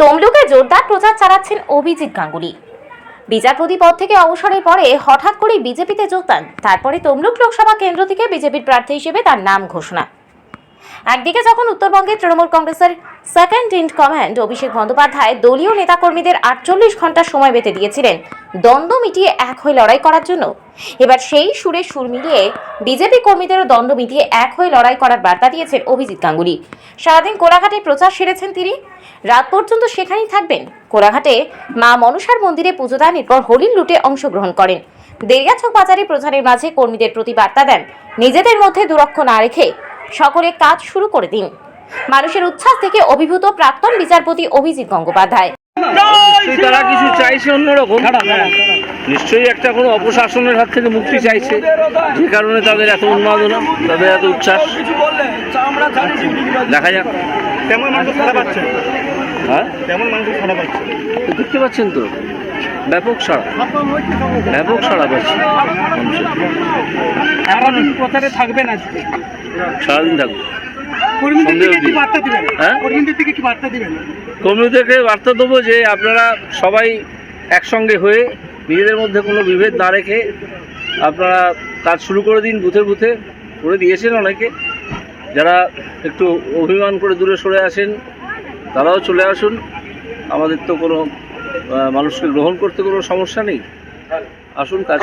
তমলুকে জোরদার প্রচার চালাচ্ছেন অভিজিৎ গাঙ্গুলি। বিচারপতি পদ থেকে অবসরের পরে হঠাৎ করেই বিজেপিতে যোগদান, তারপরে তমলুক লোকসভা কেন্দ্র থেকে বিজেপির প্রার্থী হিসেবে তার নাম ঘোষণা। একদিকে যখন উত্তরবঙ্গের তৃণমূল কংগ্রেসের second in command Abhishek Bandyopadhyay দলীয় নেতাকর্মীদের আটচল্লিশ ঘণ্টা সময় বেঁধে দিয়েছিলেন, দ্বন্দ্ব মিটিয়ে এক হয়ে লড়াই করার জন্য। এবার সেই সুরে সুর মিলিয়ে বিজেপি কর্মীদেরও দ্বন্দ্ব মিটিয়ে এক হয়ে লড়াই করার বার্তা দিয়েছেন অভিজিৎ গাঙ্গুলি। সারাদিন কোলাঘাটে প্রচার সেরেছেন তিনি। রাত পর্যন্ত সেখানেই থাকবেন। কোলাঘাটে মা মনসার মন্দিরে পুজো দেন এরপর হোলির লুটে অংশগ্রহণ করেন। দেরিয়াছক বাজারে প্রচারের মাঝে কর্মীদের প্রতি বার্তা দেন। নিজেদের মধ্যে দুরক্ষ না রেখে সকলে কাজ শুরু করে দিন। মানুষের উচ্ছ্বাস থেকে অভিভূত প্রাক্তন বিচারপতি অভিজিৎ গঙ্গোপাধ্যায়। নিশ্চয়ই তারা কিছু চাইছে অন্যরকম। নিশ্চয়ই একটা কোনো অপশাসনের হাত থেকে মুক্তি চাইছে। যে কারণে তাদের এত উন্মাদনা তাদের এত উচ্ছ্বাস। দেখা যাক। তেমন মানুষ পাচ্ছে হ্যাঁ? তেমন মানুষ পাচ্ছে দেখতে পাচ্ছেন তো? ব্যাপক সাড়া ব্যাপক সাড়া পাচ্ছে এখন প্রচারে থাকবেন আজকে? সারাদিন থাকব। হ্যাঁ? কর্মীদেরকে বার্তা দেবো যে আপনারা সবাই একসঙ্গে হয়ে নিজেদের মধ্যে কোনো বিভেদ না রেখে আপনারা কাজ শুরু করে দিন বুথে বুথে। করে দিয়েছেন অনেকে। যারা একটু অভিমান করে দূরে সরে আসেন তারাও চলে আসুন। আমাদের তো কোনো মানুষকে গ্রহণ করতে কোনো সমস্যা নেই আসুন কাজ।